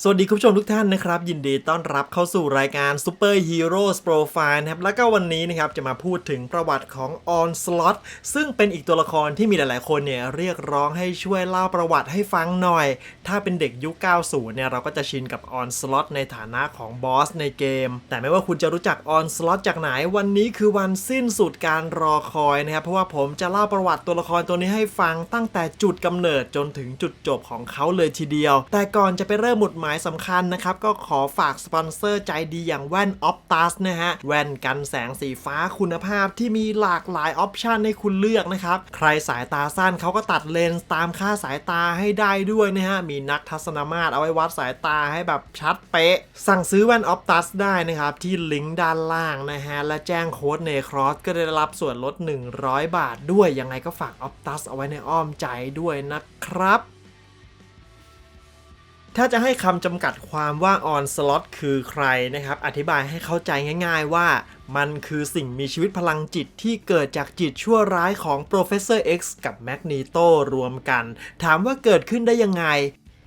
สวัสดีคุณผู้ชมทุกท่านนะครับ ยินดีต้อนรับเข้าสู่รายการ Super Heroes Profile นะครับแล้วก็วันนี้นะครับจะมาพูดถึงประวัติของ Onslaught ซึ่งเป็นอีกตัวละครที่มีหลาย ๆ คนเนี่ยเรียกร้องให้ช่วยเล่าประวัติให้ฟังหน่อย ถ้าเป็นเด็กยุค 90 เนี่ยเราก็จะชินกับ Onslaught ในฐานะของบอสในเกม แต่ไม่ว่าคุณจะรู้จัก Onslaught จากไหนวันนี้คือวันสิ้นสุดการรอคอยนะครับเพราะว่าผมจะเล่าประวัติตัวละครตัวนี้ให้ฟังตั้งแต่จุดกำเนิดจนถึงจุดจบของเขาเลยทีเดียว แต่ก่อนจะไปเริ่มหมุดหมายสำคัญนะครับ ก็ขอฝากสปอนเซอร์ใจดีอย่างแว่น Optus นะฮะ แว่นกันแสงสีฟ้าคุณภาพที่มีหลากหลายออปชันให้คุณเลือกนะครับ ใครสายตาสั้นเขาก็ตัดเลนส์ตามค่าสายตาให้ได้ด้วยนะฮะ มีนักทัศนมาตรเอาไว้วัดสายตาให้แบบชัดเป๊ะ สั่งซื้อแว่น Optus ได้นะครับที่ลิงก์ด้านล่างนะฮะ และแจ้งโค้ดเนครอสก็ได้รับส่วนลด 100 บาทด้วย ยังไงก็ฝาก Optus เอาไว้ในอ้อมใจด้วยนะครับ ถ้าจะให้คำจำกัดความว่า Onslaught คือใครนะครับ อธิบายให้เข้าใจง่ายๆว่า มันคือสิ่งมีชีวิตพลังจิตที่เกิดจากจิตชั่วร้ายของ Professor X กับ Magneto รวมกัน ถามว่าเกิดขึ้นได้ยังไง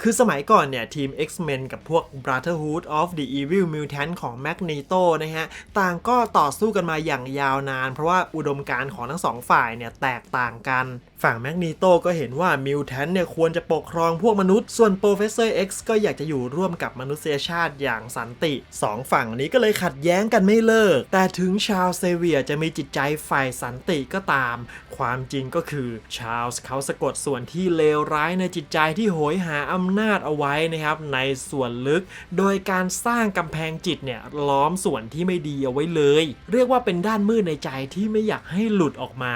คือสมัยก่อนเนี่ย ทีม X-Men กับพวก Brotherhood of the Evil Mutant ของ Magneto นะฮะ ต่างก็ต่อสู้กันมาอย่างยาวนาน เพราะว่าอุดมการณ์ของทั้งสองฝ่ายเนี่ยแตกต่างกัน ฝั่ง Magneto ก็เห็นว่า Mutant เนี่ยควรจะปกครองพวกมนุษย์ ส่วน Professor X ก็อยากจะอยู่ร่วมกับมนุษยชาติอย่างสันติสองฝั่งนี้ก็เลยขัดแย้งกันไม่เลิก แต่ถึงชาวเซเวียจะมีจิตใจฝ่ายสันติก็ตาม ความจริงก็คือชาลเขาสะกดส่วนที่เลวร้ายในจิตใจที่โหยหาอำนาจเอาไว้นะครับในส่วนลึก โดยการสร้างกำแพงจิตเนี่ยล้อมส่วนที่ไม่ดีเอาไว้เลย เรียกว่าเป็นด้านมืดในใจที่ไม่อยากให้หลุดออกมา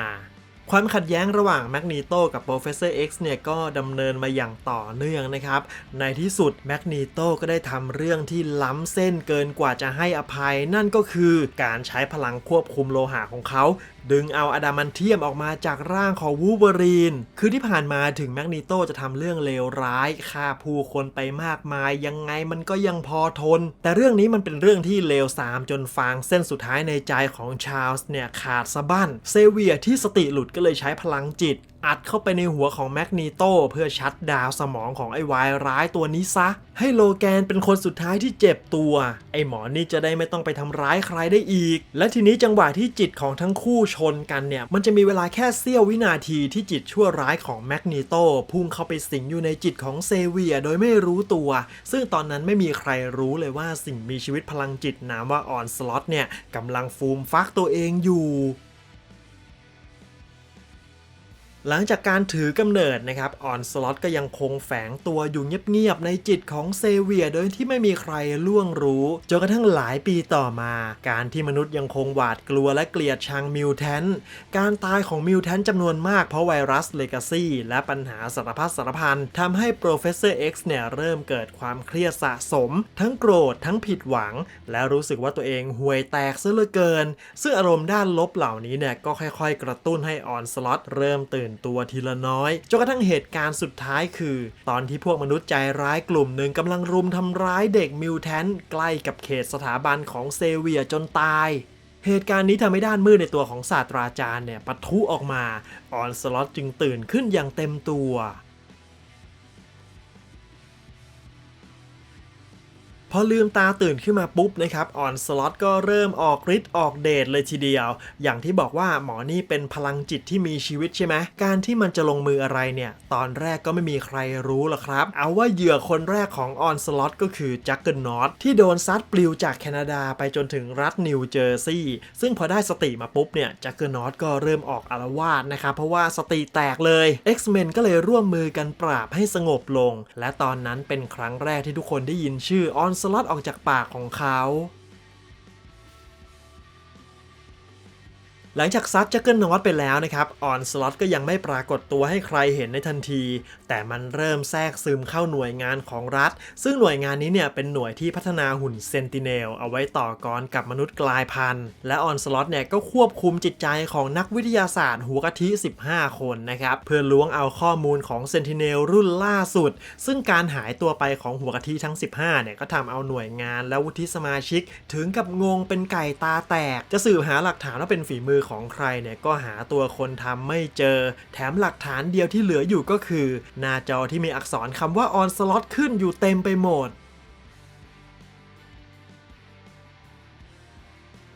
ความขัดแย้งระหว่างแมกนีโตกับ Professor X เนี่ยก็ดำเนินมาอย่างต่อเนื่องนะครับ ในที่สุดแมกนีโตก็ได้ทำเรื่องที่ล้ำเส้นเกินกว่าจะให้อภัย นั่นก็คือการใช้พลังควบคุมโลหะของเขาดึงเอาอะดามันเทียมออกมาจากร่างของวูเบอรีน คือที่ผ่านมาถึงแมกนีโตจะทำเรื่องเลวร้ายฆ่าผู้คนไปมากมาย ยังไงมันก็ยังพอทน แต่เรื่องนี้มันเป็นเรื่องที่เลวสามจนฟางเส้นสุดท้ายในใจของชาร์ลส์เนี่ยขาดสะบั้น เซเวียร์ที่สติหลุดก็เลยใช้พลังจิตอัดเข้าไปในหัวของแมกนีโตเพื่อชัดดาวสมองของไอ้วายร้ายตัวนี้ซะ ให้โลแกนเป็นคนสุดท้ายที่เจ็บตัว ไอ้หมอนี่จะได้ไม่ต้องไปทำร้ายใครได้อีก และทีนี้จังหวะที่จิตของทั้งคู่ชนกันเนี่ย มันจะมีเวลาแค่เสี้ยววินาทีที่จิตชั่วร้ายของแมกนีโตพุ่งเข้าไปสิงอยู่ในจิตของเซเวียโดยไม่รู้ตัว ซึ่งตอนนั้นไม่มีใครรู้เลยว่าสิ่งมีชีวิตพลังจิตนามว่าออนสล็อตเนี่ยกำลังฟูมฟักตัวเองอยู่ หลังจากการถือกำเนิดนะครับออนสล็อตก็ยังคงแฝงตัวอยู่เงียบๆในจิตของเซเวียโดยที่ไม่มีใครล่วงรู้ จนกระทั่งหลายปีต่อมา การที่มนุษย์ยังคงหวาดกลัวและเกลียดชังมิวแทนการตายของมิวแทนจำนวนมากเพราะไวรัสเลกาซีและปัญหาสารพัดสารพันทำให้ Professor X เนี่ยเริ่มเกิดความเครียดสะสม ทั้งโกรธทั้งผิดหวัง และรู้สึกว่าตัวเองห่วยแตกซะเหลือเกิน ซึ่งอารมณ์ด้านลบเหล่านี้เนี่ยก็ค่อย ๆ กระตุ้นให้ออนสล็อตเริ่มตื่นตัวทีละน้อยจนกระทั่งเหตุการณ์สุดท้ายคือ ตอนที่พวกมนุษย์ใจร้ายกลุ่มหนึ่งกำลังรุมทำร้ายเด็กมิวแทนใกล้กับเขตสถาบันของเซเวียจนตายเหตุการณ์นี้ทำให้ด้านมืดในตัวของศาสตราจารย์เนี่ยปะทุออกมา ออนสล็อตจึงตื่นขึ้นอย่างเต็มตัว พอลืมตาตื่นขึ้นมาปุ๊บนะครับออนสล็อตก็เริ่มออกฤทธิ์ออกเดชเลยทีเดียว อย่างที่บอกว่าหมอนี่เป็นพลังจิตที่มีชีวิตใช่ไหมการที่มันจะลงมืออะไรเนี่ย ตอนแรกก็ไม่มีใครรู้หรอกครับ เอาว่าเหยื่อคนแรกของออนสล็อตก็คือจักเกิลนอตที่โดนซัดปลิวจากแคนาดาไปจนถึงรัฐนิวเจอร์ซีย์ซึ่งพอได้สติมาปุ๊บเนี่ยจักเกิลนอตก็เริ่มออกอารวาสนะครับเพราะว่าสติแตกเลย X-Men ก็เลยร่วมมือกันปราบให้สงบลง และตอนนั้นเป็นครั้งแรกที่ทุกคนได้ยินชื่อออนสล็อตออกจากปากของเขา หลังจากซัดจักเกิลนอตไปแล้วนะครับออนสล็อตก็ยังไม่ปรากฏตัวให้ใครเห็นในทันที แต่มันเริ่มแทรกซึมเข้าหน่วยงานของรัฐ ซึ่งหน่วยงานนี้เนี่ยเป็นหน่วยที่พัฒนาหุ่นเซนติเนลเอาไว้ต่อกรกับมนุษย์กลายพันธุ์ และออนสล็อตเนี่ยก็ควบคุมจิตใจของนักวิทยาศาสตร์หัวกะทิ 15 คนนะครับเพื่อล้วงเอาข้อมูลของเซนติเนลรุ่นล่าสุด ซึ่งการหายตัวไปของหัวกะทิทั้ง 15เนี่ยก็ทำเอาหน่วยงานและวุฒิสมาชิก ถึงกับงงเป็นไก่ตาแตก จะสืบหาหลักฐานว่าเป็นฝีมือของใครเนี่ยก็หาตัวคนทำไม่เจอ แถมหลักฐานเดียวที่เหลืออยู่ก็คือ หน้าจอที่มีอักษรคำว่าออนสล็อตขึ้นอยู่เต็มไปหมด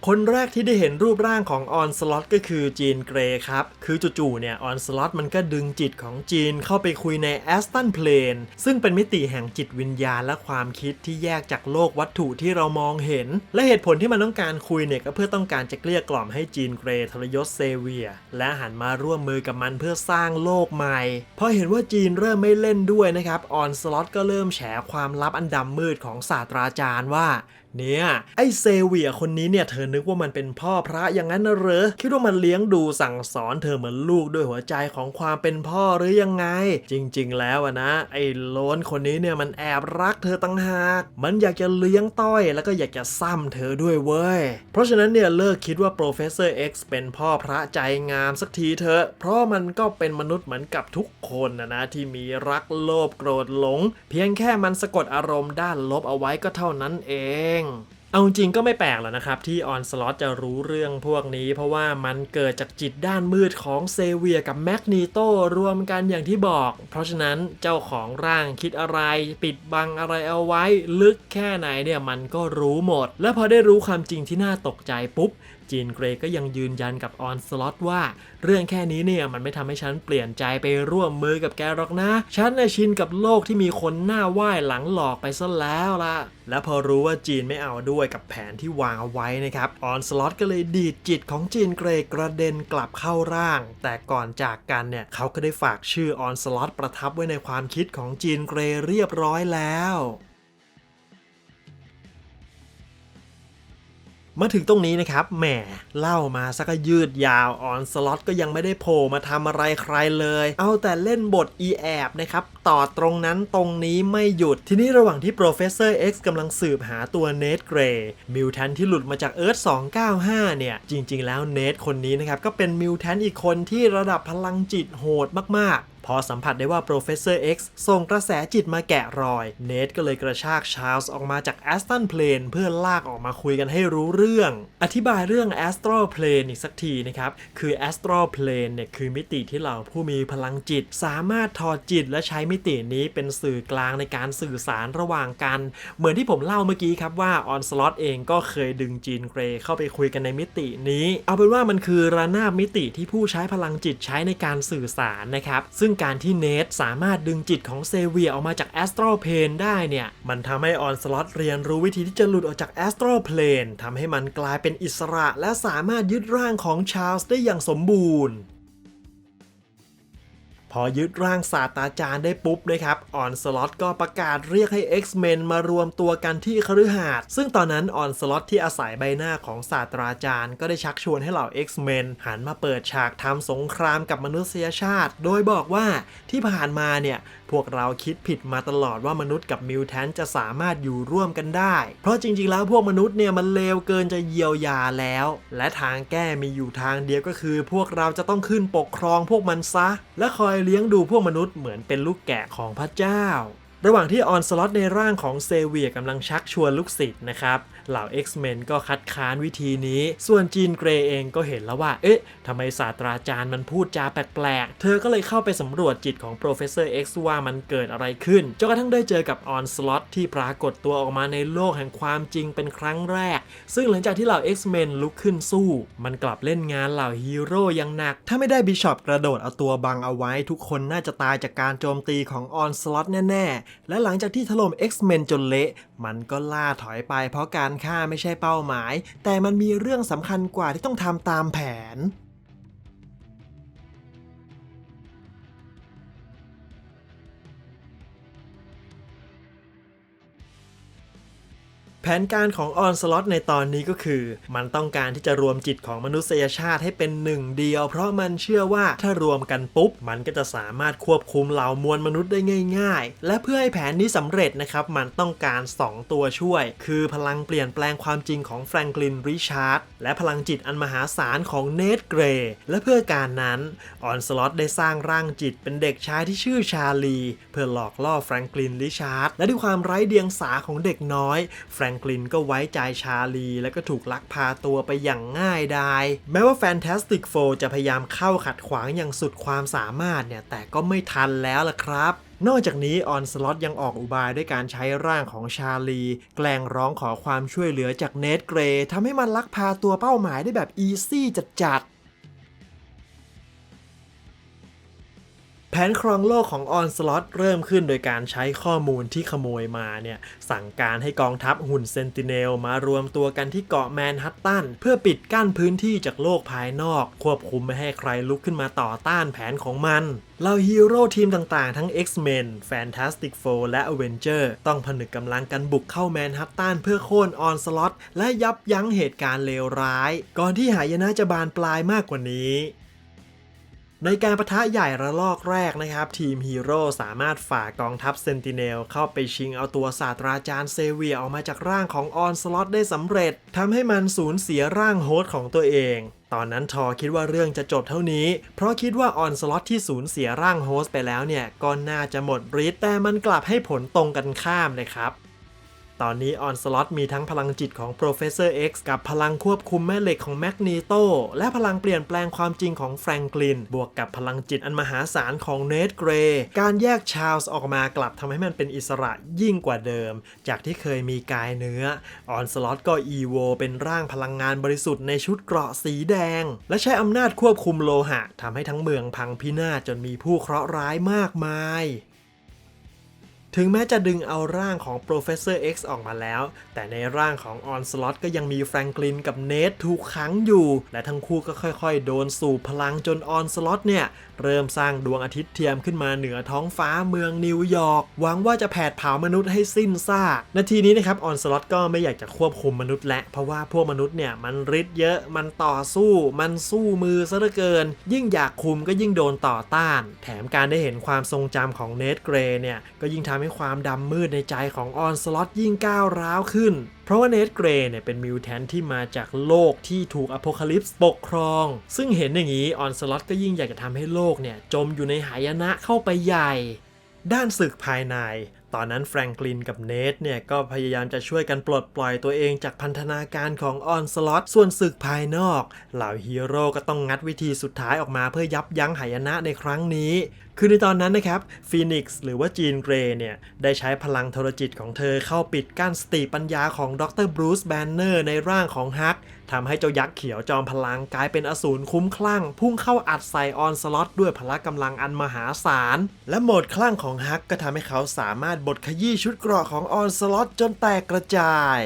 คนแรกที่ได้เห็นรูปร่างของออนสล็อตก็คือจีนเกรครับ คือจู่ๆเนี่ยออนสล็อตมันก็ดึงจิตของจีนเข้าไปคุยในแอสตันเพลนซึ่งเป็นมิติแห่งจิตวิญญาณและความคิดที่แยกจากโลกวัตถุที่เรามองเห็น และเหตุผลที่มันต้องการคุยเนี่ยก็เพื่อต้องการจะเกลี้ยกล่อมให้จีนเกรทรยศเซเวีย และหันมาร่วมมือกับมันเพื่อสร้างโลกใหม่พอเห็นว่าจีนเริ่มไม่เล่นด้วยนะครับออนสล็อตก็เริ่มแฉความลับอันดำมืดของศาสตราจารย์ว่า เนี่ยไอเซเวียคนนี้เนี่ยเธอนึกว่ามันเป็นพ่อพระอย่างนั้นนะเหรอคิดว่ามันเลี้ยงดูสั่งสอนเธอเหมือนลูกด้วยหัวใจของความเป็นพ่อหรือยังไง จริง ๆ แล้วนะ ไอ้โลนคนนี้เนี่ยมันแอบรักเธอตั้งหาก มันอยากจะเลี้ยงต้อย แล้วก็อยากจะซ้ำเธอด้วยเว้ย เพราะฉะนั้นเนี่ยเลิกคิดว่า Professor X เป็นพ่อพระใจงามสักทีเถอะ เพราะมันก็เป็นมนุษย์เหมือนกับทุกคนนะนะที่มีรักโลภโกรธหลง เพียงแค่มันสะกดอารมณ์ด้านลบเอาไว้ก็เท่านั้นเองเอาจริงก็ไม่แปลกหรอกนะครับ ที่ออนสล็อตจะรู้เรื่องพวกนี้ เพราะว่ามันเกิดจากจิตด้านมืดของเซเวียกับแมกนีโตรวมกันอย่างที่บอก เพราะฉะนั้นเจ้าของร่างคิดอะไร ปิดบังอะไรเอาไว้ ลึกแค่ไหนเนี่ยมันก็รู้หมด และพอได้รู้ความจริงที่น่าตกใจปุ๊บ จีนเกรก็ยังยืนยันกับออนสล็อตว่า เรื่องแค่นี้เนี่ยมันไม่ทำให้ฉันเปลี่ยนใจไปร่วมมือกับแกหรอกนะ ฉันน่ะชินกับโลกที่มีคนหน้าไหว้หลังหลอกไปซะแล้วล่ะ และพอรู้ว่าจีนไม่เอาด้วยกับแผนที่วางเอาไว้นะครับออนสล็อตก็เลยดีดจิตของจีนเกรกระเด็นกลับเข้าร่าง แต่ก่อนจากกันเนี่ยเขาก็ได้ฝากชื่อออนสล็อตประทับไว้ในความคิดของจีนเกรเรียบร้อยแล้ว มาถึงตรงนี้นะครับแหมเล่ามาสักก็ยืดยาวออนสล็อตก็ยังไม่ได้โผล่มาทำอะไรใครเลย เอาแต่เล่นบทอีแอบนะครับ ต่อตรงนั้นตรงนี้ไม่หยุด ทีนี้ระหว่างที่ Professor X กำลังสืบหาตัวเนทเกรย์มิวแทนที่หลุดมาจากเอิร์ธ295 เนี่ย จริง ๆ แล้วเนทคนนี้นะครับ ก็เป็นมิวแทนอีกคนที่ระดับพลังจิตโหดมากๆพอสัมผัสได้ว่า Professor X ส่งกระแสจิตมาแกะรอย เนทก็เลยกระชากชาร์ลส์ออกมาจาก Aston Plane เพื่อลากออกมาคุยกันให้รู้เรื่อง อธิบายเรื่อง Astral Plane อีกสักทีนะครับ คือ Astral Plane เนี่ยคือมิติที่เราผู้มีพลังจิต สามารถถอดจิตและใช้มิตินี้เป็นสื่อกลางในการสื่อสารระหว่างกัน เหมือนที่ผมเล่าเมื่อกี้ครับว่า On Slot เองก็เคยดึงจีนเกรย์เข้าไปคุยกันในมิตินี้ เอาเป็นว่ามันคือระนาบมิติที่ผู้ใช้พลังจิตใช้ในการสื่อสารนะครับ ซึ่งการที่เนทสามารถดึงจิตของเซเวียออกมาจาก Astral Plane ได้เนี่ย มันทำให้ออนสล็อตเรียนรู้วิธีที่จะหลุดออกจาก Astral Plane ทำให้มันกลายเป็นอิสระ และสามารถยึดร่างของชาร์ลส์ได้อย่างสมบูรณ์ พอยึดร่างศาสตราจารย์ได้ปุ๊บนะครับออนสล็อตก็ประกาศเรียกให้ X-Men มารวมตัวกันที่คฤหาสน์ซึ่งตอนนั้นออนสล็อตที่อาศัยใบหน้าของศาสตราจารย์ ก็ได้ชักชวนให้เหล่า X-Men หันมาเปิดฉากทำสงครามกับมนุษยชาติ โดยบอกว่าที่ผ่านมาเนี่ย พวกเราคิดผิดมาตลอดว่ามนุษย์กับมิวแทนจะสามารถอยู่ร่วมกันได้ เพราะจริงๆ แล้วพวกมนุษย์เนี่ยมันเลวเกินจะเยียวยาแล้ว และทางแก้มีอยู่ทางเดียวก็คือ พวกเราจะต้องขึ้นปกครองพวกมันซะ และคอยเลี้ยงดูพวกมนุษย์เหมือนเป็นลูกแกะของพระเจ้าระหว่างที่ออนสล็อตในร่างของเซเวียกำลังชักชวนลูกศิษย์นะครับเหล่า X-Men ก็คัดค้านวิธีนี้ ส่วนจีนเกรย์เองก็เห็นแล้วว่า เอ๊ะทำไมศาสตราจารย์มันพูดจาแปลกๆ เธอก็เลยเข้าไปสำรวจจิตของ Professor X ว่ามันเกิดอะไรขึ้น จนกระทั่งได้เจอกับออนสล็อตที่ปรากฏตัวออกมาในโลกแห่งความจริงเป็นครั้งแรก ซึ่งหลังจากที่เหล่า X-Men ลุกขึ้นสู้ มันกลับเล่นงานเหล่าฮีโร่อย่างหนัก ถ้าไม่ได้บิชอปกระโดดเอาตัวบังเอาไว้ ทุกคนน่าจะตายจากการโจมตีของออนสล็อตแน่ๆ และหลังจากที่ถล่ม X-Men จนเละมันก็ล่าถอยไปเพราะการฆ่าไม่ใช่เป้าหมาย แต่มันมีเรื่องสำคัญกว่าที่ต้องทำตามแผน แผนการของออนสล็อตในตอนนี้ก็คือ มันต้องการที่จะรวมจิตของมนุษยชาติให้เป็นหนึ่งเดียว เพราะมันเชื่อว่าถ้ารวมกันปุ๊บ มันก็จะสามารถควบคุมเหล่ามวลมนุษย์ได้ง่าย ๆ และเพื่อให้แผนนี้สำเร็จนะครับมันต้องการ 2 ตัวช่วย คือพลังเปลี่ยนแปลงความจริงของแฟรงคลินริชาร์ดและพลังจิตอันมหาศาลของเนทเกรย์และเพื่อการนั้นออนสล็อตได้สร้างร่างจิตเป็นเด็กชายที่ชื่อชาลี เพื่อหลอกล่อแฟรงคลินริชาร์ดและด้วยความไร้เดียงสาของเด็กน้อยแฟรงคลินก็ไว้ใจชาลี แล้วก็ถูกลักพาตัวไปอย่างง่ายดาย แม้ว่าแฟนตาสติกโฟจะพยายามเข้าขัดขวางอย่างสุดความสามารถเนี่ย แต่ก็ไม่ทันแล้วล่ะครับนอกจากนี้ออนสล็อตยังออกอุบายด้วยการใช้ร่างของชาลี แกล้งร้องขอความช่วยเหลือจากเนทเกรย์ทำให้มันลักพาตัวเป้าหมายได้แบบอีซี่จัดๆ แผนครองโลกของออนสล็อตเริ่มขึ้นโดยการใช้ข้อมูลที่ขโมยมาเนี่ย สั่งการให้กองทัพหุ่นเซนติเนลมารวมตัวกันที่เกาะแมนฮัตตัน เพื่อปิดกั้นพื้นที่จากโลกภายนอก ควบคุมไม่ให้ใครลุกขึ้นมาต่อต้านแผนของมันเหล่าฮีโร่ทีมต่างๆ ทั้ง X-Men Fantastic Four และ Avenger ต้องผนึกกำลังกันบุกเข้าแมนฮัตตันเพื่อโค่นออนสล็อตและยับยั้งเหตุการณ์เลวร้าย ก่อนที่หายนะจะบานปลายมากกว่านี้ ในการประทะใหญ่ระลอกแรกนะครับ ทีมฮีโร่สามารถฝ่ากองทัพเซนติเนลเข้าไปชิงเอาตัวศาสตราจารย์เซเวียออกมาจากร่างของออนสล็อตได้สำเร็จทำให้มันสูญเสียร่างโฮสต์ของตัวเองตอนนั้นทอคิดว่าเรื่องจะจบเท่านี้ เพราะคิดว่าออนสล็อตที่สูญเสียร่างโฮสต์ไปแล้วเนี่ย ก็น่าจะหมดฤทธิ์แต่มันกลับให้ผลตรงกันข้ามนะครับ ตอนนี้ออนสล็อตมีทั้งพลังจิตของ Professor X กับพลังควบคุมแม่เหล็กของแมกนีโตและพลังเปลี่ยนแปลงความจริงของแฟรงกลิน บวกกับพลังจิตอันมหาศาลของเนทเกรย์การแยกชาลส์ออกมากลับทำให้มันเป็นอิสระยิ่งกว่าเดิม จากที่เคยมีกายเนื้อ ออนสล็อตก็อีโวเป็นร่างพลังงานบริสุทธิ์ในชุดเกราะสีแดง และใช้อำนาจควบคุมโลหะทำให้ทั้งเมืองพังพินาศจนมีผู้เคราะห์ร้ายมากมาย ถึงแม้จะดึงเอาร่างของ Professor X ออกมาแล้ว แต่ในร่างของ Onslaught ก็ยังมีแฟรงคลินกับเนทถูกขังอยู่ และทั้งคู่ก็ค่อยๆ โดนสู่พลังจน Onslaught เนี่ยเริ่มสร้างดวงอาทิตย์เทียมขึ้นมาเหนือท้องฟ้าเมืองนิวยอร์กหวังว่าจะแผดเผามนุษย์ให้สิ้นซากนาทีนี้นะครับ Onslaught ก็ไม่อยากจะควบคุมมนุษย์และ เพราะว่าพวกมนุษย์เนี่ยมันริดเยอะมันต่อสู้ มันสู้มือซะเหลือเกิน ยิ่งอยากคุมก็ยิ่งโดนต่อต้าน แถมการได้เห็นความทรงจำของเนทเกรย์เนี่ยก็ยิ่งทำให้ความดำมืดในใจของออนสล็อตยิ่งก้าวร้าวขึ้นเพราะว่าเนทเกรย์เนี่ยเป็นมิวแทนที่มาจากโลกที่ถูกอโพคาลิปส์ปกครอง ซึ่งเห็นอย่างนี้ออนสล็อตก็ยิ่งอยากจะทำให้โลกเนี่ยจมอยู่ในหายนะเข้าไปใหญ่ ด้านศึกภายใน ตอนนั้นแฟรงกลินกับเนทเนี่ยก็พยายามจะช่วยกันปลดปล่อยตัวเองจากพันธนาการของออนสล็อตส่วนศึกภายนอก เหล่าฮีโร่ก็ต้องงัดวิธีสุดท้ายออกมาเพื่อยับยั้งหายนะในครั้งนี้คือในตอนนั้นนะครับฟีนิกซ์หรือว่าจีนเกรย์เนี่ย ได้ใช้พลังโทรจิตของเธอเข้าปิดกั้นสติปัญญาของดรบรูซแบนเนอร์ในร่างของฮักทำให้เจ้ายักษ์เขียวจอมพลังกลายเป็นอสูรคุ้มคลั่ง พุ่งเข้าอัดใส่ออนสล็อตด้วยพละกำลังอันมหาศาล และโหมดคลั่งของฮักก็ทำให้เขาสามารถบดขยี้ชุดเกราะของออนสล็อตจนแตกกระจาย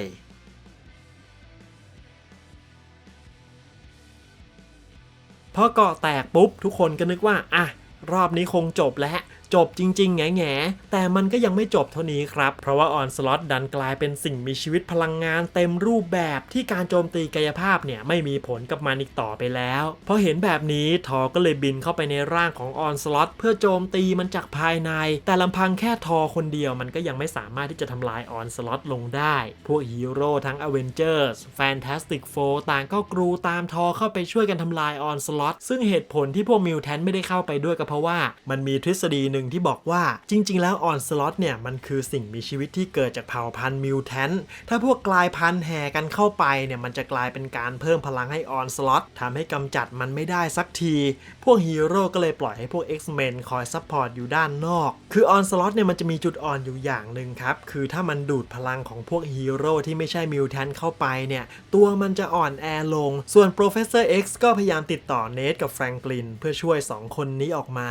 พอเกาะแตกปุ๊บทุกคนก็นึกว่าอะ รอบนี้คงจบแล้ว จบจริงๆแง่แง่ๆแต่มันก็ยังไม่จบเท่านี้ครับ เพราะว่าออนสล็อตดันกลายเป็นสิ่งมีชีวิตพลังงานเต็มรูปแบบที่การโจมตีกายภาพเนี่ยไม่มีผลกับมันอีกต่อไปแล้วพอเห็นแบบนี้ทอก็เลยบินเข้าไปในร่างของออนสล็อตเพื่อโจมตีมันจากภายใน แต่ลำพังแค่ทอคนเดียวมันก็ยังไม่สามารถที่จะทำลายออนสล็อตลงได้ พวกฮีโร่ทั้ง Avengers Fantastic Four ต่างก็กรูตามทอเข้าไปช่วยกันทำลายออนสล็อตซึ่งเหตุผลที่พวกมิวแทนไม่ได้เข้าไปด้วยก็เพราะว่ามันมีทฤษฎีหนึ่งที่บอกว่าจริง ๆ แล้วออนสล็อตเนี่ยมันคือสิ่งมีชีวิตที่เกิดจากเผ่าพันธุ์มิวแทนถ้าพวกกลายพันธุ์แห่กันเข้าไปเนี่ยมันจะกลายเป็นการเพิ่มพลังให้ออนสล็อตทำให้กำจัดมันไม่ได้สักที พวกฮีโร่ก็เลยปล่อยให้พวก X-Men คอยซัพพอร์ตอยู่ด้านนอก คือออนสล็อตเนี่ยมันจะมีจุดอ่อนอยู่อย่างหนึ่งครับ คือถ้ามันดูดพลังของพวกฮีโร่ที่ไม่ใช่มิวแทนเข้าไปเนี่ย ตัวมันจะอ่อนแอลง ส่วน Professor X ก็พยายามติดต่อเนทกับแฟรงกลินเพื่อช่วย 2 คนนี้ออกมา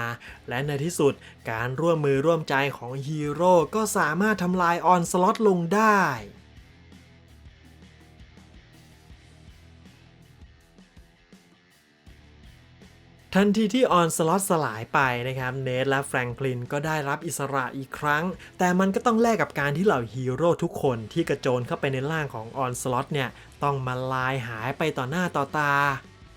และในที่สุด การร่วมมือร่วมใจของฮีโร่ก็สามารถทำลายออนสล็อตลงได้ ทันทีที่ออนสล็อตสลายไปนะครับ เนทและแฟรงคลินก็ได้รับอิสระอีกครั้ง แต่มันก็ต้องแลกกับการที่เหล่าฮีโร่ทุกคนที่กระโจนเข้าไปในร่างของออนสล็อตเนี่ย ต้องมาลายหายไปต่อหน้าต่อตา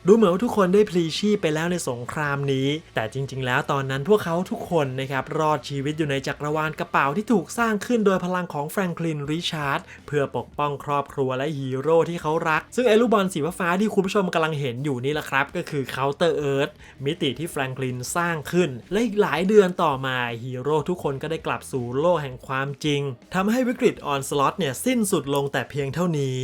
ดูเหมือนว่าทุกคนได้พลีชีพไปแล้วในสงครามนี้ แต่จริง ๆ แล้วตอนนั้นพวกเขาทุกคนนะครับรอดชีวิตอยู่ในจักรวาลกระเป๋าที่ถูกสร้างขึ้นโดยพลังของแฟรงคลินริชาร์ดเพื่อปกป้องครอบครัวและฮีโร่ที่เขารัก ซึ่งไอ้ลูกบอลสีฟ้าที่คุณผู้ชมกำลังเห็นอยู่นี่แหละครับ ก็คือเคาน์เตอร์เอิร์ธมิติที่แฟรงคลินสร้างขึ้น และอีกหลายเดือนต่อมาฮีโร่ทุกคนก็ได้กลับสู่โลกแห่งความจริงทำให้วิกฤตออนสล็อตเนี่ยสิ้นสุดลงแต่เพียงเท่านี้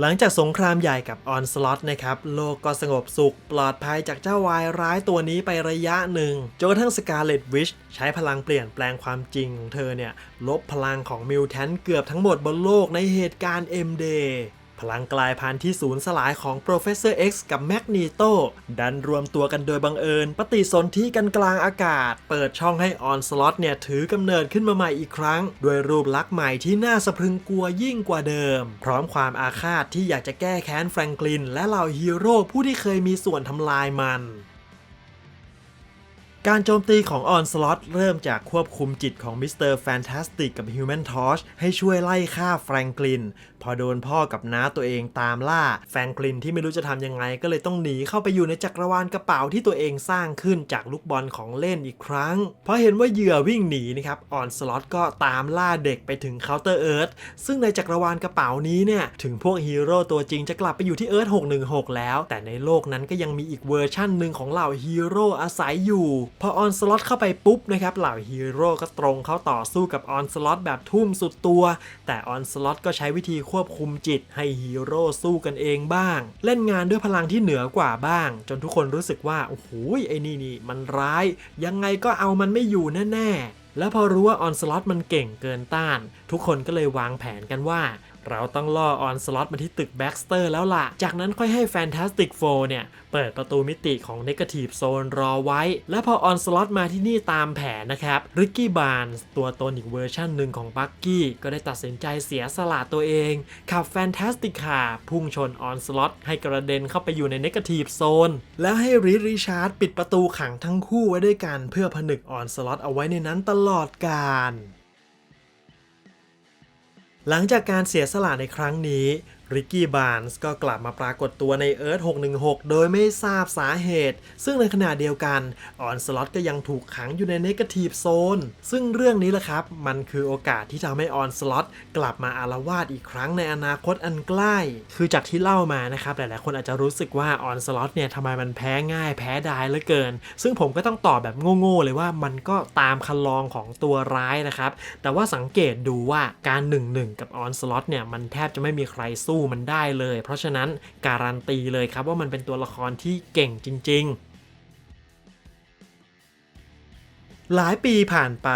หลังจากสงครามใหญ่กับออนสล็อตนะครับ โลกก็สงบสุขปลอดภัยจากเจ้าวายร้ายตัวนี้ไประยะหนึ่งจนกระทั่งสกาเลตวิชใช้พลังเปลี่ยนแปลงความจริงของเธอเนี่ย ลบพลังของมิวแทนเกือบทั้งหมดบนโลกในเหตุการณ์ M-Day พลังกลายพันธุ์ที่ศูนย์สลายของ Professor X กับแมกนีโตดันรวมตัวกันโดยบังเอิญ ปฏิสนธิกันกลางอากาศ เปิดช่องให้ออนสล็อตเนี่ยถือกำเนิดขึ้นมาใหม่อีกครั้ง ด้วยรูปลักษณ์ใหม่ที่น่าสะพรึงกลัวยิ่งกว่าเดิม พร้อมความอาฆาตที่อยากจะแก้แค้นแฟรงกลิน และเหล่าฮีโร่ผู้ที่เคยมีส่วนทำลายมัน การโจมตีของออนสล็อตเริ่มจากควบคุมจิตของมิสเตอร์แฟนตาสติกกับฮิวแมนทอชให้ช่วยไล่ฆ่าแฟรงกลิน พอโดนพ่อกับน้าตัวเองตามล่า แฟรงกลินที่ไม่รู้จะทำยังไงก็เลยต้องหนีเข้าไปอยู่ในจักรวาลกระเป๋าที่ตัวเองสร้างขึ้นจากลูกบอลของเล่นอีกครั้ง พอเห็นว่าเหยื่อวิ่งหนีนะครับออนสล็อตก็ตามล่าเด็กไปถึงเคาน์เตอร์เอิร์ธซึ่งในจักรวาลกระเป๋านี้เนี่ยถึงพวกฮีโร่ตัวจริงจะกลับไปอยู่ที่เอิร์ธ616 แล้ว แต่ในโลกนั้นก็ยังมีอีกเวอร์ชั่นหนึ่งของเหล่าฮีโร่อาศัยอยู่พอออนสล็อตเข้าไปปุ๊บนะครับเหล่าฮีโร่ก็ตรงเข้าต่อสู้กับออนสล็อตแบบทุ่มสุดตัว แต่ออนสล็อตก็ใช้วิธีควบคุมจิตให้ฮีโร่สู้กันเองบ้าง เล่นงานด้วยพลังที่เหนือกว่าบ้าง จนทุกคนรู้สึกว่า โอ้โหไอ้นี่นี่มันร้าย ยังไงก็เอามันไม่อยู่แน่ ๆ แล้วพอรู้ว่าออนสล็อตมันเก่งเกินต้าน ทุกคนก็เลยวางแผนกันว่า เราต้องล่อออนสล็อตมาที่ตึกแบ็กสเตอร์แล้วล่ะ จากนั้นค่อยให้แฟนตาสติกโฟเนี่ย เปิดประตูมิติของเนกาทีฟโซนรอไว้ และพอออนสล็อตมาที่นี่ตามแผนนะครับริกกี้บาร์นตัวตนอีกเวอร์ชันหนึ่งของบักกี้ก็ได้ตัดสินใจเสียสละตัวเอง ขับแฟนตาสติกคาพุ่งชนออนสล็อตให้กระเด็นเข้าไปอยู่ในเนกาทีฟโซนแล้วให้ริริชาร์ดปิดประตูขังทั้งคู่ไว้ด้วยกันเพื่อผนึกออนสล็อตเอาไว้ในนั้นตลอดกาล หลังจากการเสียสละในครั้งนี้ ริกกี้บาร์นส์ก็กลับมาปรากฏตัวในเอิร์ธ616 โดยไม่ทราบสาเหตุ ซึ่งในขณะเดียวกันออนสล็อตก็ยังถูกขังอยู่ในเนกาทีฟโซน ซึ่งเรื่องนี้แหละครับ มันคือโอกาสที่ทำให้ออนสล็อตกลับมาอารวาสอีกครั้งในอนาคตอันใกล้ คือจากที่เล่ามานะครับ หลายๆ คนอาจจะรู้สึกว่าออนสล็อตเนี่ยทำไมมันแพ้ง่ายแพ้ดายเหลือเกิน ซึ่งผมก็ต้องตอบแบบโง่ๆเลยว่ามันก็ตามคันลองของตัวร้ายนะครับแต่ว่าสังเกตดูว่าการ1นึกับออนสล็อตเนี่ยมันแทบจะไม่มีใครสู้มันได้เลย เพราะฉะนั้นการันตีเลยครับว่ามันเป็นตัวละครที่เก่งจริง ๆ หลายปีผ่านไป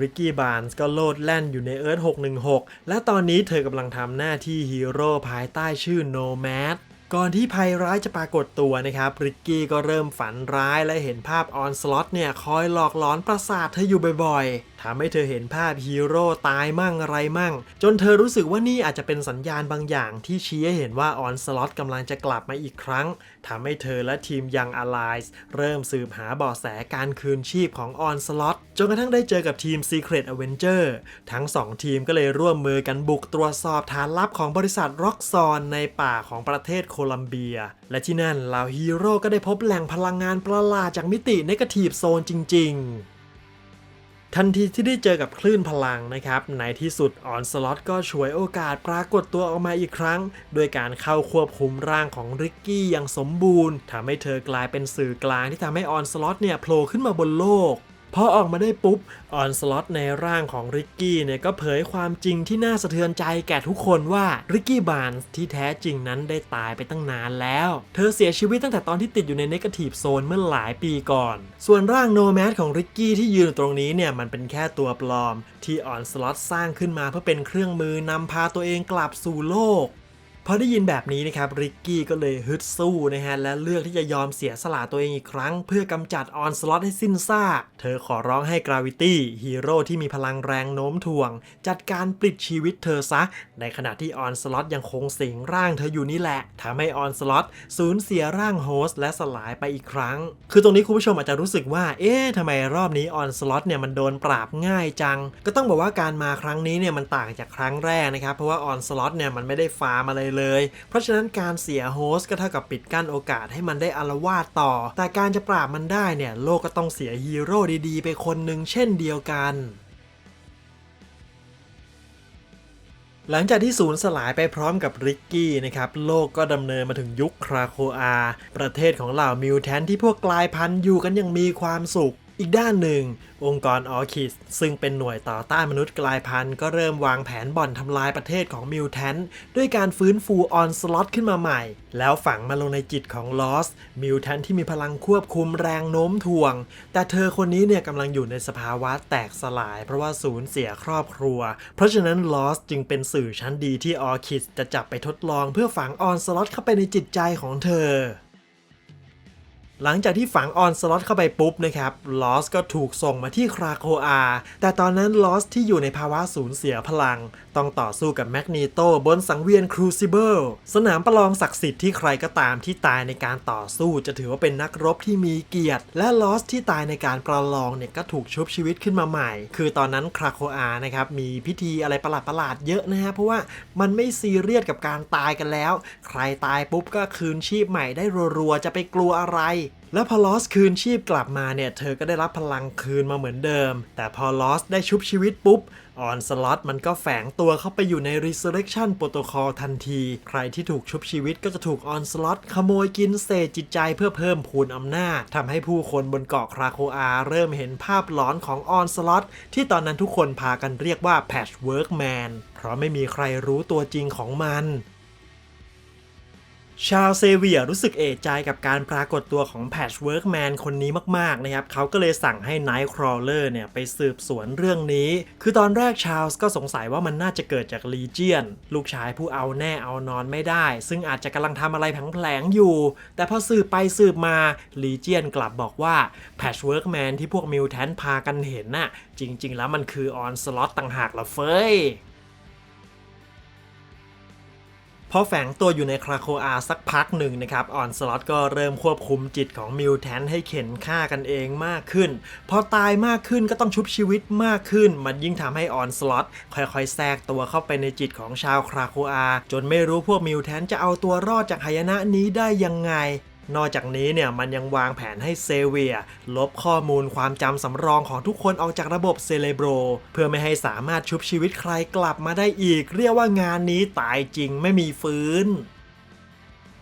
ริกกี้บาร์นส์ก็โลดแล่นอยู่ในเอิร์ธ616 และตอนนี้เธอกำลังทำหน้าที่ฮีโร่ภายใต้ชื่อโนแมดก่อนที่ภัยร้ายจะปรากฏตัวนะครับ ริกกี้ก็เริ่มฝันร้ายและเห็นภาพออนสล็อตเนี่ย คอยหลอกหลอนประสาทเธออยู่บ่อยๆ ทำให้เธอเห็นภาพฮีโร่ตายมั่งอะไรมั่ง จนเธอรู้สึกว่านี่อาจจะเป็นสัญญาณบางอย่างที่ชี้ให้เห็นว่าออนสล็อตกำลังจะกลับมาอีกครั้งทำให้เธอและทีมยังอ l ไลส์เริ่มสืบหาเบาะแสการคืนชีพของออนสล็อตจนกระทั่งได้เจอกับทีม Secret Avenger ทั้งสองทีมก็เลยร่วมมือกันบุกตรวจสอบฐานลับของบริษัทร็อกซอนในป่าของประเทศโคลัมเบีย และที่นั่นเหล่าฮีโร่ก็ได้พบแหล่งพลังงานประหลาดจากมิติเนกาทีฟโซนจริง ๆ ทันทีที่ได้เจอกับคลื่นพลังนะครับ ในที่สุดออนสล็อตก็ฉวยโอกาสปรากฏตัวออกมาอีกครั้ง โดยการเข้าควบคุมร่างของริกกี้อย่างสมบูรณ์ทำให้เธอกลายเป็นสื่อกลางที่ทำให้ออนสล็อตเนี่ยโผล่ขึ้นมาบนโลก พอออกมาได้ปุ๊บ ออนสล็อตในร่างของริกกี้เนี่ยก็เผยความจริงที่น่าสะเทือนใจแก่ทุกคนว่าริกกี้บานที่แท้จริงนั้นได้ตายไปตั้งนานแล้ว เธอเสียชีวิตตั้งแต่ตอนที่ติดอยู่ในเนกาทีฟโซนเมื่อหลายปีก่อน ส่วนร่างโนแมดของริกกี้ที่ยืนตรงนี้เนี่ยมันเป็นแค่ตัวปลอม ที่ออนสล็อตสร้างขึ้นมาเพื่อเป็นเครื่องมือนำพาตัวเองกลับสู่โลก พอได้ยินแบบนี้นะครับริกกี้ก็เลยฮึดสู้นะฮะและเลือกที่จะยอมเสียสละตัวเองอีกครั้ง เพื่อกำจัดออนสล็อตให้สิ้นซากเธอขอร้องให้กราวิตี้ฮีโร่ที่มีพลังแรงโน้มถ่วง จัดการปลิดชีวิตเธอซะ ในขณะที่ออนสล็อตยังคงสิงร่างเธออยู่นี่แหละทำให้ออนสล็อตสูญเสียร่างโฮสต์และสลายไปอีกครั้ง คือตรงนี้คุณผู้ชมอาจจะรู้สึกว่า เอ๊ะทำไมรอบนี้ออนสล็อตเนี่ยมันโดนปราบง่ายจัง ก็ต้องบอกว่าการมาครั้งนี้เนี่ยมันต่างจากครั้งแรกนะครับ เพราะว่าออนสล็อตเนี่ยมันไม่ได้ฟาร์มอะไรเลยเพราะฉะนั้นการเสียโฮสก็เท่ากับปิดกั้นโอกาสให้มันได้อารวาสต่อ แต่การจะปราบมันได้เนี่ยโลกก็ต้องเสียฮีโร่ดีๆ ไปคนหนึ่งเช่นเดียวกันหลังจากที่ศูนย์สลายไปพร้อมกับริกกี้นะครับโลกก็ดำเนินมาถึงยุคคราโคอา ประเทศของเหล่ามิวแทนที่พวกกลายพันธุ์อยู่กันอยังมีความสุข อีกด้านหนึ่ง องค์กรออคิสซึ่งเป็นหน่วยต่อต้านมนุษย์กลายพันธุ์ก็เริ่มวางแผนบ่อนทำลายประเทศของมิวแทนด้วยการฟื้นฟูออนสล็อตขึ้นมาใหม่ แล้วฝังมาลงในจิตของลอสมิวแทนที่มีพลังควบคุมแรงโน้มถ่วง แต่เธอคนนี้เนี่ยกำลังอยู่ในสภาวะแตกสลาย เพราะว่าสูญเสียครอบครัว เพราะฉะนั้นลอสจึงเป็นสื่อชั้นดีที่ออคิสจะจับไปทดลองเพื่อฝังออนสล็อตเข้าไปในจิตใจของเธอ หลังจากที่ฝังออนสล็อตเข้าไปปุ๊บนะครับลอสก็ถูกส่งมาที่คราโคอา แต่ตอนนั้นลอสที่อยู่ในภาวะสูญเสียพลัง ต้องต่อสู้กับแมกนีโตบนสังเวียนครูซิเบิลสนามประลองศักดิ์สิทธิ์ที่ใครก็ตามที่ตายในการต่อสู้จะถือว่าเป็นนักรบที่มีเกียรติ และลอสที่ตายในการประลองเนี่ยก็ถูกชุบชีวิตขึ้นมาใหม่ คือตอนนั้นคราโคอานะครับมีพิธีอะไรประหลาดๆเยอะนะฮะเพราะว่ามันไม่ซีเรียสกับการตายกันแล้ว ใครตายปุ๊บก็คืนชีพใหม่ได้รัวๆจะไปกลัวอะไรแล้วพอลอสคืนชีพกลับมาเนี่ยเธอก็ได้รับพลังคืนมาเหมือนเดิม แต่พอลอสได้ชุบชีวิตปุ๊บออนสล็อตมันก็แฝงตัวเข้าไปอยู่ใน Resurrection Protocol ทันที ใครที่ถูกชุบชีวิตก็จะถูกออนสล็อตขโมยกินเศษจิตใจเพื่อเพิ่มพูนอำนาจทำให้ผู้คนบนเกาะคราโคอาเริ่มเห็นภาพหลอนของออนสล็อตที่ตอนนั้นทุกคนพากันเรียกว่า Patchwork Man เพราะไม่มีใครรู้ตัวจริงของมัน ชาวเซเวียรู้สึกเอะใจกับการปรากฏตัวของ Patchwork Man คนนี้มาก ๆ นะครับ เขาก็เลยสั่งให้ Nightcrawler เนี่ย ไปสืบสวนเรื่องนี้ คือตอนแรกชาลส์ก็สงสัยว่ามันน่าจะเกิดจากลีเจียน ลูกชายผู้เอาแน่เอานอนไม่ได้ ซึ่งอาจจะกำลังทำอะไรแผลงๆอยู่ แต่พอสืบไปสืบมาลีเจียนกลับบอกว่า Patchwork Man ที่พวกมิวแทนพากันเห็นน่ะจริง ๆ แล้วมันคือออนสล็อตต่างหากละเฟ้ย พอแฝงตัวอยู่ในคราโคอาสักพักหนึ่งนะครับออนสล็อตก็เริ่มควบคุมจิตของมิวแทนให้เข็นฆ่ากันเองมากขึ้น พอตายมากขึ้นก็ต้องชุบชีวิตมากขึ้น มันยิ่งทำให้ออนสล็อตค่อยๆ แทรกตัวเข้าไปในจิตของชาวคราโคอา จนไม่รู้พวกมิวแทนจะเอาตัวรอดจากหายนะนี้ได้ยังไง นอกจากนี้เนี่ยมันยังวางแผนให้เซเวียลบข้อมูลความจำสำรองของทุกคนออกจากระบบเซเลโบรเพื่อไม่ให้สามารถชุบชีวิตใครกลับมาได้อีก เรียกว่างานนี้ตายจริงไม่มีฟื้น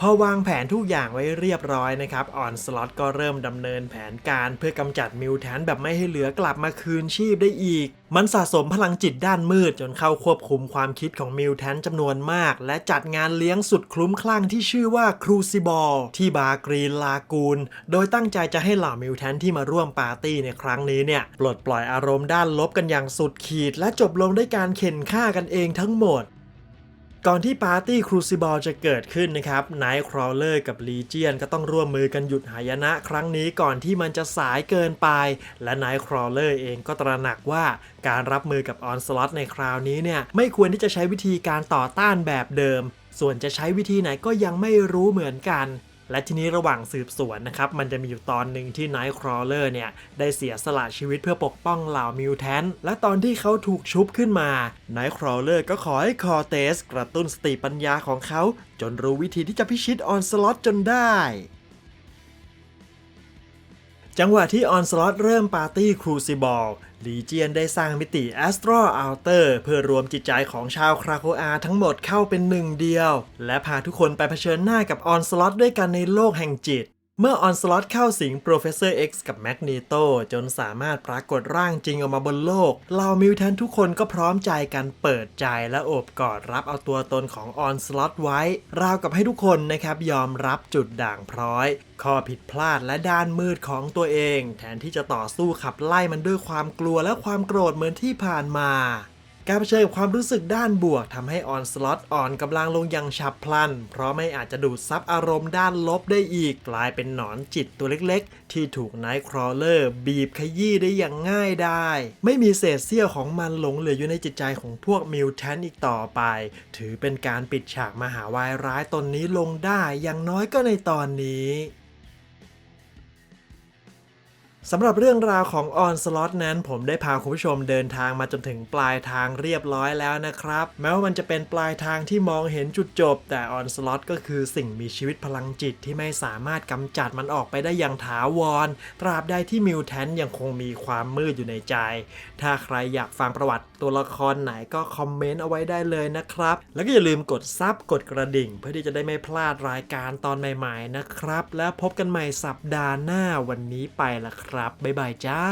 พอวางแผนทุกอย่างไว้เรียบร้อยนะครับ ออนสล็อตก็เริ่มดำเนินแผนการเพื่อกำจัดมิวแทนแบบไม่ให้เหลือกลับมาคืนชีพได้อีก มันสะสมพลังจิตด้านมืดจนเข้าควบคุมความคิดของมิวแทนจำนวนมาก และจัดงานเลี้ยงสุดคลุ้มคลั่งที่ชื่อว่าครูซิบอลที่บาร์กรีนลากูน โดยตั้งใจจะให้เหล่ามิวแทนที่มาร่วมปาร์ตี้ในครั้งนี้เนี่ยปลดปล่อยอารมณ์ด้านลบกันอย่างสุดขีด และจบลงด้วยการเข็นฆ่ากันเองทั้งหมด ก่อนที่ปาร์ตี้ครูซิบอลจะเกิดขึ้นนะครับไนท์ครอลเลอร์กับลีเจียนก็ต้องร่วมมือกันหยุดหายนะครั้งนี้ก่อนที่มันจะสายเกินไป และไนท์ครอลเลอร์เองก็ตระหนักว่าการรับมือกับออนสล็อตในคราวนี้เนี่ยไม่ควรที่จะใช้วิธีการต่อต้านแบบเดิม ส่วนจะใช้วิธีไหนก็ยังไม่รู้เหมือนกัน และทีนี้ระหว่างสืบสวนนะครับ มันจะมีอยู่ตอนหนึ่งที่ไนท์ครอลเลอร์เนี่ย ได้เสียสละชีวิตเพื่อปกป้องเหล่ามิวแทนและตอนที่เขาถูกชุบขึ้นมาไนท์ครอลเลอร์ก็ขอให้คอเตสกระตุ้นสติปัญญาของเขา จนรู้วิธีที่จะพิชิตออนสล็อตจนได้จังหวะที่ออนสล็อตเริ่มปาร์ตี้ครูซิบอล ลีเจียนได้สร้างมิติ a s t r o a l t e r เพื่อรวมจิตใจของชาวคราโคอาทั้งหมดเข้าเป็นหนึ่งเดียว และพาทุกคนไปเผชิญหน้ากับออนสล็อตด้วยกันในโลกแห่งจิต เมื่อออนสล็อตเข้าสิง Professor X กับแมกนีโตจนสามารถปรากฏร่างจริงออกมาบนโลกเหล่ามิวแทนทุกคนก็พร้อมใจกันเปิดใจและโอบกอดรับเอาตัวตนของออนสล็อตไว้ ราวกับให้ทุกคนนะครับยอมรับจุดด่างพร้อย ข้อผิดพลาดและด้านมืดของตัวเอง แทนที่จะต่อสู้ขับไล่มันด้วยความกลัวและความโกรธเหมือนที่ผ่านมา การเผชิญกับความรู้สึกด้านบวกทำให้ออนสล็อตอ่อนกำลังลงอย่างฉับพลัน เพราะไม่อาจจะดูดซับอารมณ์ด้านลบได้อีก กลายเป็นหนอนจิตตัวเล็กๆ ที่ถูกไนท์ครอลเลอร์บีบขยี้ได้อย่างง่ายได้ ไม่มีเศษเสี้ยวของมันหลงเหลืออยู่ในจิตใจของพวกมิวแทนอีกต่อไป ถือเป็นการปิดฉากมหาวายร้ายตนนี้ลงได้อย่างน้อยก็ในตอนนี้ สำหรับเรื่องราวของออนสล็อตนั้นผมได้พาคุณผู้ชมเดินทางมาจนถึงปลายทางเรียบร้อยแล้วนะครับ แม้ว่ามันจะเป็นปลายทางที่มองเห็นจุดจบ แต่ออนสล็อตก็คือสิ่งมีชีวิตพลังจิตที่ไม่สามารถกำจัดมันออกไปได้อย่างถาวร ตราบใดที่มิวแทนยังคงมีความมืดอยู่ในใจ ถ้าใครอยากฟังประวัติตัวละครไหนก็คอมเมนต์เอาไว้ได้เลยนะครับ แล้วก็อย่าลืมกดซับกดกระดิ่ง เพื่อที่จะได้ไม่พลาดรายการตอนใหม่ ๆ นะครับ แล้วพบกันใหม่สัปดาห์หน้าวันนี้ไปละครับครับ บ๊ายบายจ้า